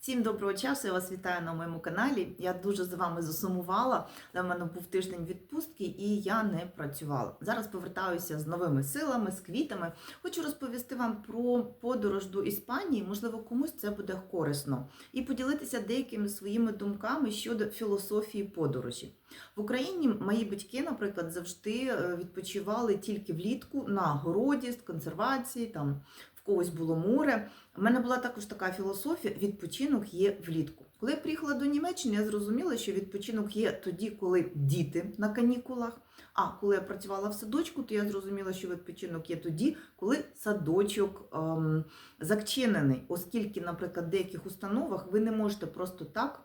Всім доброго часу, я вас вітаю на моєму каналі. Я дуже за вами засумувала. в мене був тиждень відпустки і я не працювала. Зараз повертаюся з новими силами, з квітами. Хочу розповісти вам про подорож до Іспанії. Можливо, комусь це буде корисно. І поділитися деякими своїми думками щодо філософії подорожі. В Україні мої батьки, наприклад, завжди е, відпочивали тільки влітку на городі з консервації, там когось було море. У мене була також така філософія: відпочинок є влітку. Коли я приїхала до Німеччини, я зрозуміла, що відпочинок є тоді, коли діти на канікулах. А коли я працювала в садочку, то я зрозуміла, що відпочинок є тоді, коли садочок ем, зачинений, оскільки, наприклад, в деяких установах ви не можете просто так.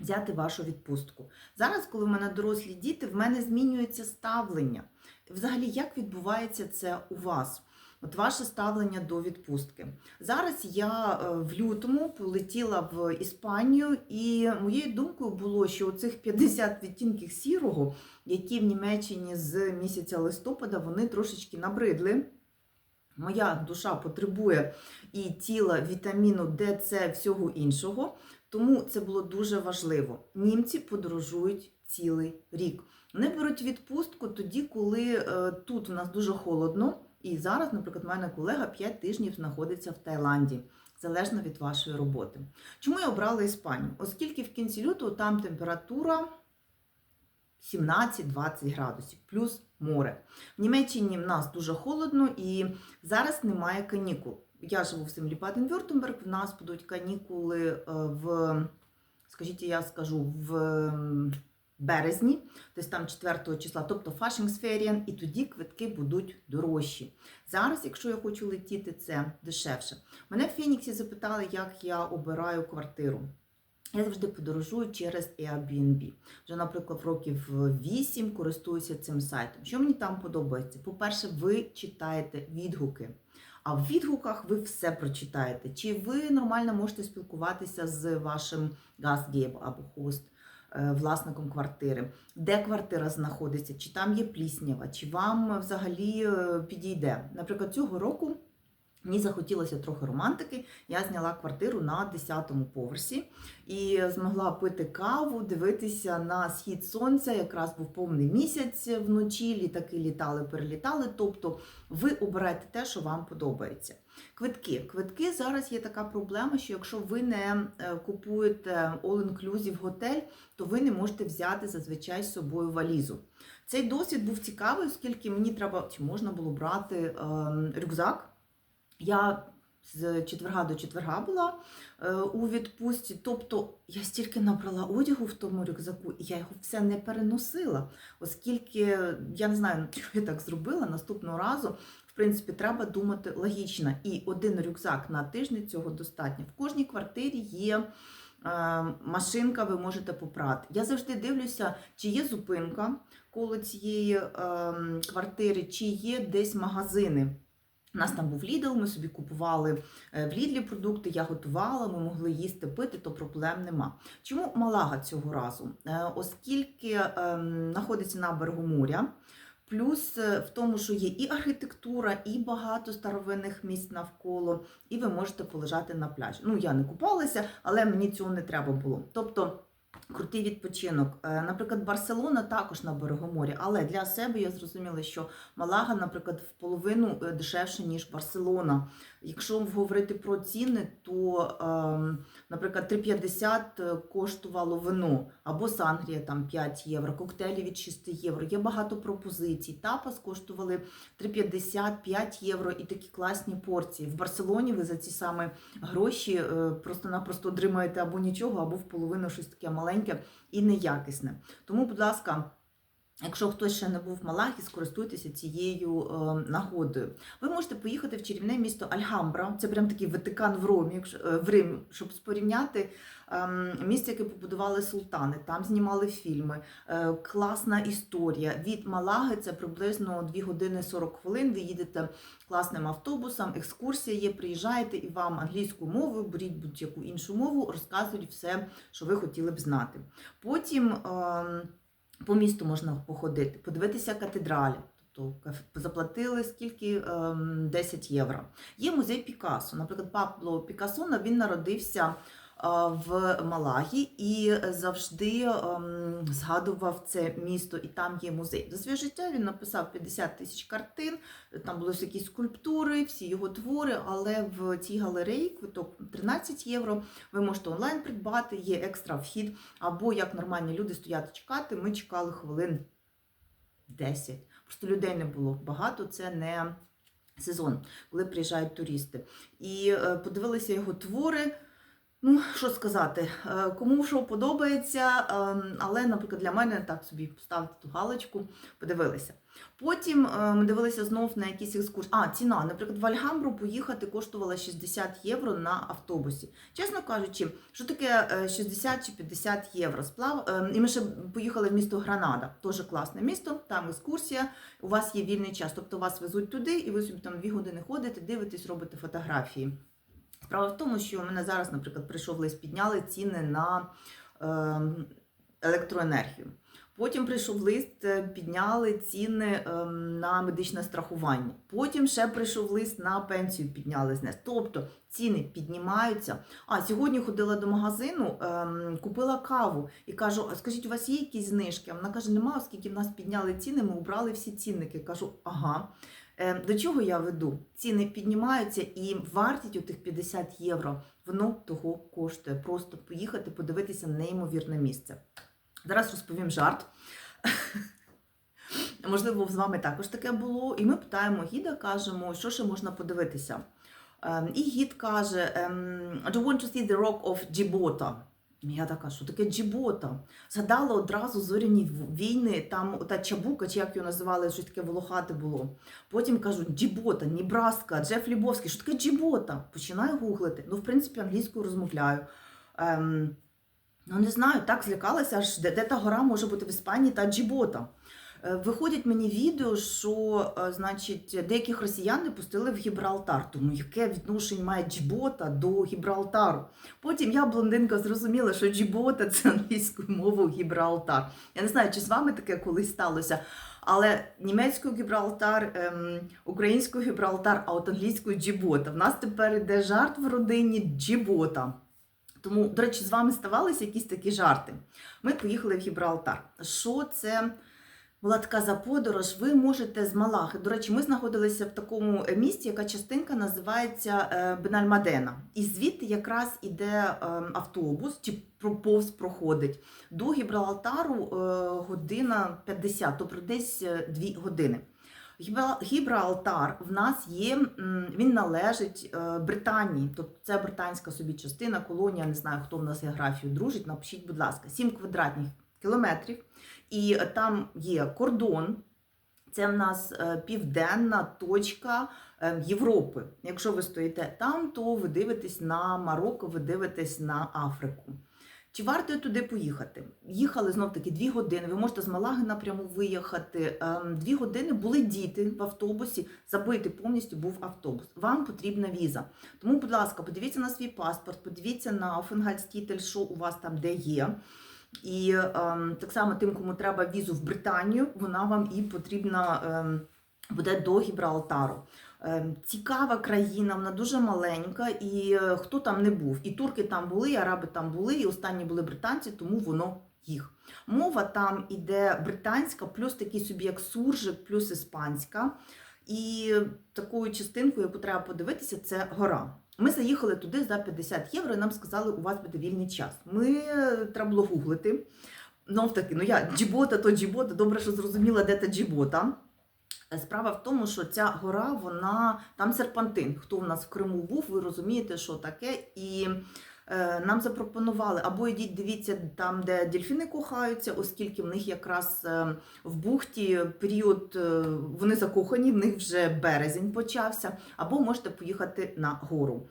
Взяти вашу відпустку. Зараз, коли в мене дорослі діти, в мене змінюється ставлення. Взагалі, як відбувається це у вас? От ваше ставлення до відпустки. Зараз я е, в лютому полетіла в Іспанію, і моєю думкою було, що оцих 50 відтінків сірого, які в Німеччині з місяця листопада, вони трошечки набридли. Моя душа потребує і тіла вітаміну Д, С, всього іншого. Тому це було дуже важливо. Німці подорожують цілий рік. Вони беруть відпустку тоді, коли е, тут у нас дуже холодно. І зараз, наприклад, в мене колега 5 тижнів знаходиться в Таїланді, залежно від вашої роботи. Чому я обрала Іспанію? Оскільки в кінці лютого там температура 17-20 градусів, плюс море. В Німеччині в нас дуже холодно і зараз немає канікул. Я живу в землі Баден-Вюртемберг, в нас будуть канікули е, в, скажіть, я скажу, в березні, десь там 4 числа, тобто фашингсферіан, і тоді квитки будуть дорожчі. Зараз, якщо я хочу летіти, це дешевше. Мене в Фініксі запитали, як я обираю квартиру. Я завжди подорожую через Airbnb. Вже, наприклад, років 8 користуюся цим сайтом. Що мені там подобається? По-перше, ви читаєте відгуки. А в відгуках ви все прочитаєте. Чи ви нормально можете спілкуватися з вашим газгейб або хост, власником квартири, де квартира знаходиться, чи там є пліснява, чи вам взагалі е, підійде. Наприклад, цього року мені захотілося трохи романтики. Я зняла квартиру на 10-му поверсі і змогла пити каву, дивитися на схід сонця. Якраз був повний місяць вночі, літаки літали, перелітали. Тобто ви обираєте те, що вам подобається. Квитки. Квитки зараз є така проблема, що якщо ви не е, купуєте all-inclusive готель, то ви не можете взяти зазвичай з собою валізу. Цей досвід був цікавий, оскільки мені треба чи можна було брати е, рюкзак. Я з четверга до четверга була е, у відпустці, тобто я стільки набрала одягу в тому рюкзаку, і я його все не переносила, оскільки я не знаю, чого я так зробила наступного разу. Принципі, треба думати логічно. І один рюкзак на тиждень цього достатньо. В кожній квартирі є. е, Машинка, ви можете попрати. Я завжди дивлюся, чи є зупинка коло цієї е, квартири, чи є десь магазини. У нас там був Лідл, ми собі купували е, в Лідлі продукти, я готувала, ми могли їсти, пити, то проблем нема. Чому Малага цього разу? Оскільки ем, знаходиться на берегу моря, плюс е, в тому, що є і архітектура, і багато старовинних місць навколо, і ви можете полежати на пляжі. Ну, я не купалася, але мені цього не треба було. Тобто. Крутий відпочинок. Е, Наприклад, Барселона також на берегу моря, але для себе я зрозуміла, що Малага, наприклад, в половину е, дешевше, ніж Барселона. Якщо говорити про ціни, то, ем, наприклад, 3,50 коштувало вино або Сангрія там 5 євро, коктейлі від 6 євро. Є багато пропозицій. Тапас коштували 3,50, 5 євро і такі класні порції. В Барселоні ви за ці саме гроші е, просто-напросто отримаєте або нічого, або в половину щось таке маленьке і неякісне. Тому, будь ласка. Якщо хтось ще не був в Малагі, скористуйтеся цією е, нагодою. Ви можете поїхати в чарівне місто Альгамбра, це прям такий Ватикан в Ромі, е, в Римі, щоб спорівняти е, місце, яке побудували султани. Там знімали фільми. Е, класна історія. Від Малаги це приблизно 2 години 40 хвилин. Ви їдете класним автобусом, екскурсія є, приїжджаєте і вам англійською мовою, беріть будь-яку іншу мову, розказують все, що ви хотіли б знати. Потім. Е, по місту можна походити, подивитися катедралі. Тобто заплатили скільки Ем, 10 євро. Є музей Пікассо. Наприклад, Пабло Пікасона він народився в Малагі і завжди ем, згадував це місто, і там є музей. За своє життя він написав 50 тисяч картин, там були всякі скульптури, всі його твори, але в цій галереї квиток 13 євро. Ви можете онлайн придбати, є екстра вхід, або як нормальні люди стояти чекати. Ми чекали хвилин 10. Просто людей не було багато, це не сезон, коли приїжджають туристи. І е, подивилися його твори. Ну, що сказати, е, кому що подобається, е, але, наприклад, для мене так собі поставити ту галочку, подивилися. Потім е, ми дивилися знов на якісь екскурсії. А, ціна, наприклад, в Альгамбру поїхати коштувала 60 євро на автобусі. Чесно кажучи, що таке е, 60 чи 50 євро сплав? Е, І ми ще поїхали в місто Гранада, теж класне місто, там екскурсія, у вас є вільний час, тобто вас везуть туди, і ви собі там дві години ходите, дивитесь, робите фотографії. Справа в тому, що у мене зараз, наприклад, прийшов лист, підняли ціни на е, електроенергію. Потім прийшов лист, е, підняли ціни е, на медичне страхування. Потім ще прийшов лист на пенсію, підняли знес. Тобто ціни піднімаються. А сьогодні ходила до магазину, е, купила каву і кажу: скажіть, у вас є якісь знижки? Вона каже, немає, оскільки в нас підняли ціни, ми убрали всі цінники. Кажу, ага. Е, До чого я веду? Ціни піднімаються і вартість у тих 50 євро, воно того коштує. Просто поїхати, подивитися неймовірне місце. Зараз розповім жарт. Можливо, з вами також таке було. І ми питаємо гіда, кажемо, що ще можна подивитися. Ем, І гід каже: ем, I want to see the rock of Djibouti. Я така, що таке Джібота? Згадала одразу зоряні війни, там та чабука, чи як його називали, щось таке волохате було. Потім кажуть Джібота, Нібраска, Джеф Лібовський, що таке Джібота? Починаю гуглити. Ну, в принципі, англійською розмовляю. Ем, ну, не знаю, так злякалася, аж де, де та гора може бути в Іспанії та Джібота. Е, Виходять мені відео, що е, значить, деяких росіян не пустили в Гібралтар. Тому яке відношення має Джібота до Гібралтару? Потім я, блондинка, зрозуміла, що Джібота це англійською мовою Гібралтар. Я не знаю, чи з вами таке колись сталося. Але німецькою Гібралтар, ем, українською Гібралтар, а от англійською Джібота. В нас тепер іде жарт в родині Джібота. Тому, до речі, з вами ставалися якісь такі жарти. Ми поїхали в Гібралтар. Що це? Була така за подорож. Ви можете з Малахи. До речі, ми знаходилися в такому е, місті, яка частинка називається е, Бенальмадена. І звідти якраз іде е, автобус, чи повз проходить. До Гібралтару е, година 50, тобто десь 2 години. Гібралтар в нас є, він належить Британії, тобто це британська собі частина, колонія, не знаю, хто в нас географію дружить, напишіть, будь ласка, 7 квадратних кілометрів. І там є кордон, це в нас е, південна точка е, Європи. Якщо ви стоїте там, то ви дивитесь на Марокко, ви дивитесь на Африку. Чи варто туди поїхати? Їхали знов таки дві години. Ви можете з Малаги напряму виїхати. Ем, Дві години були діти в автобусі. Забитий повністю був автобус. Вам потрібна віза. Тому, будь ласка, подивіться на свій паспорт, подивіться на Офенгальстітель, що у вас там де є. І ем, так само тим, кому треба візу в Британію, вона вам і потрібна ем, буде до Гібралтару. Ем, цікава країна, вона дуже маленька, і е, хто там не був. І турки там були, і араби там були, і останні були британці, тому воно їх. Мова там іде британська, плюс такий собі як суржик, плюс іспанська. І такою частинкою, яку треба подивитися, це гора. Ми заїхали туди за 50 євро, і нам сказали, у вас буде вільний час. Ми е, треба було гуглити. Знов таки, ну я джібота, то джібота, добре, що зрозуміла, де та джібота. Е, Справа в тому, що ця гора, вона там серпантин. Хто в нас в Криму був, ви розумієте, що таке. І нам запропонували або йдіть, дивіться там, де дельфіни кохаються, оскільки в них якраз е, в бухті період е, вони закохані, в них вже березень почався, або можете поїхати на гору.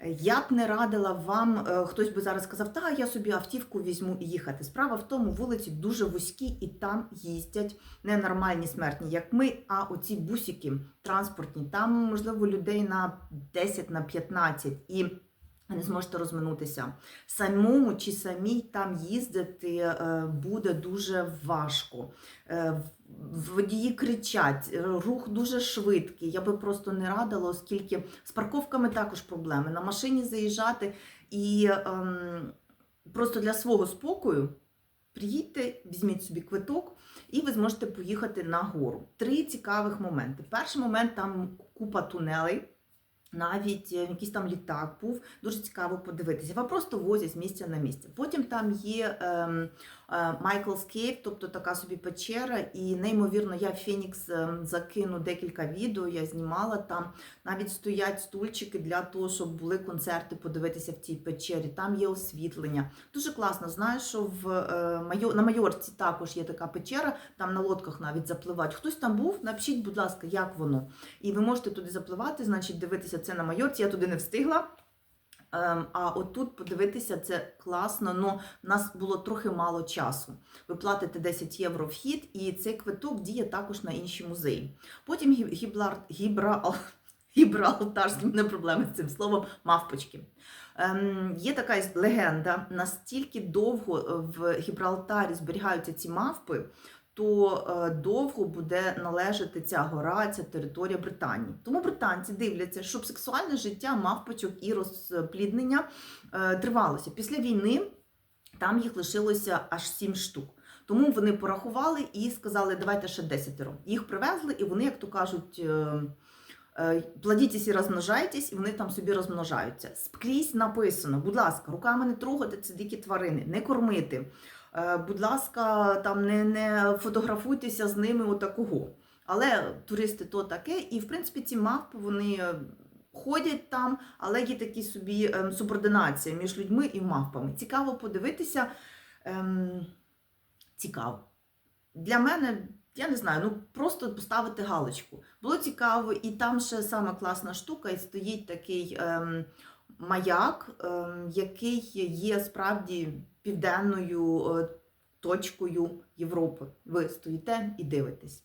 Е, Я б не радила вам, е, хтось би зараз сказав, та я собі автівку візьму і їхати. Справа в тому, вулиці дуже вузькі, і там їздять не нормальні смертні, як ми, а оці бусики транспортні. Там, можливо, людей на 10, на 15. І не зможете розминутися. Самому чи самій там їздити е, буде дуже важко. Е, Водії кричать, е, рух дуже швидкий. Я би просто не радила, оскільки з парковками також проблеми. На машині заїжджати І ем, просто для свого спокою приїдьте, візьміть собі квиток, і ви зможете поїхати на гору. Три цікавих моменти. Перший момент там купа тунелей. Навіть е, якийсь там літак був, дуже цікаво подивитися. Вам просто возять з місця на місце. Потім там є ем, Майклс Кейв, тобто така собі печера, і неймовірно, я в Фенікс ем, закину декілька відео, я знімала там. Навіть стоять стульчики для того, щоб були концерти подивитися в цій печері. Там є освітлення. Дуже класно. Знаю, що в е, на Майорці також є така печера, там на лодках навіть запливають. Хтось там був? Напишіть, будь ласка, як воно. І ви можете туди запливати, значить, дивитися це на Майорці. Я туди не встигла. Ем, А отут подивитися це класно, але в нас було трохи мало часу. Ви платите 10 євро вхід, і цей квиток діє також на інші музеї. Потім. Гібра... Гібралтарські мене проблеми з цим словом мавпочки. Ем, є така легенда, настільки довго е, в Гібралтарі зберігаються ці мавпи, то е, довго буде належати ця гора, ця територія Британії. Тому британці дивляться, щоб сексуальне життя мавпочок і розпліднення е, тривалося. Після війни там їх лишилося аж сім штук. Тому вони порахували і сказали, давайте ще десятеро. Їх привезли, і вони, як то кажуть, е, плодітесь і розмножайтесь, і вони там собі розмножаються. Скрізь написано, будь ласка, руками не трогати це дикі тварини, не кормити. Е, Будь ласка, там не, не фотографуйтеся з ними отакого. Але туристи то таке, і в принципі ці мавпи вони е, ходять там, але є такі собі ем, субординація між людьми і мавпами. Цікаво подивитися. Ем, цікаво. Для мене, я не знаю, ну просто поставити галочку. Було цікаво, і там ще сама класна штука, і стоїть такий ем, маяк, ем, який є справді південною е, точкою Європи. Ви стоїте і дивитесь.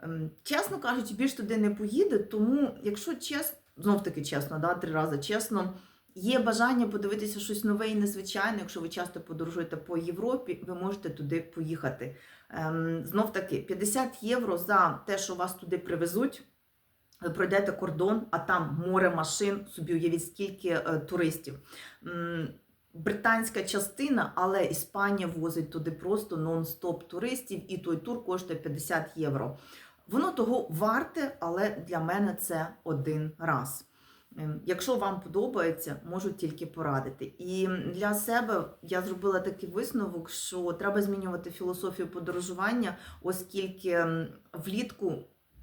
Ем, Чесно кажучи, більш туди не поїде, тому, якщо чесно, знов таки чесно, да, три рази чесно, є бажання подивитися щось нове і незвичайне, якщо ви часто подорожуєте по Європі, ви можете туди поїхати. Ем, знов таки, 50 євро за те, що вас туди привезуть. Ви пройдете кордон, а там море машин, собі уявіть, скільки е, туристів. Британська частина, але Іспанія возить туди просто нон-стоп туристів, і той тур коштує 50 євро. Воно того варте, але для мене це один раз. Ем, Якщо вам подобається, можу тільки порадити. І для себе я зробила такий висновок, що треба змінювати філософію подорожування, оскільки ем, влітку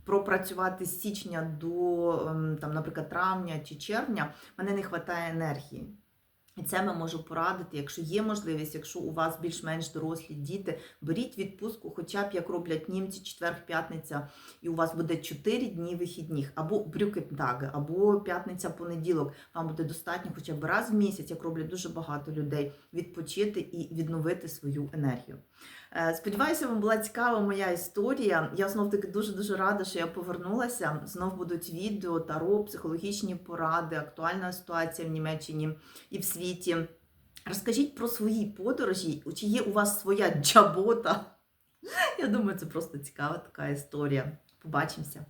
пропрацювати з січня до, ем, там, наприклад, травня чи червня, мене не вистачає енергії. І це ми можу порадити, якщо є можливість, якщо у вас більш-менш дорослі діти, беріть відпустку, хоча б як роблять німці, четвер, п'ятниця, і у вас буде 4 дні вихідних, або брюкетдаги, або п'ятниця-понеділок. Вам буде достатньо хоча б раз в місяць, як роблять дуже багато людей, відпочити і відновити свою енергію. Е, Сподіваюся, вам була цікава моя історія. Я знов таки дуже дуже рада, що я повернулася. Знов будуть відео, таро, психологічні поради, актуальна ситуація в Німеччині і в світі. Розкажіть про свої подорожі, чи є у вас своя джабота? Я думаю, це просто цікава така історія. Побачимося.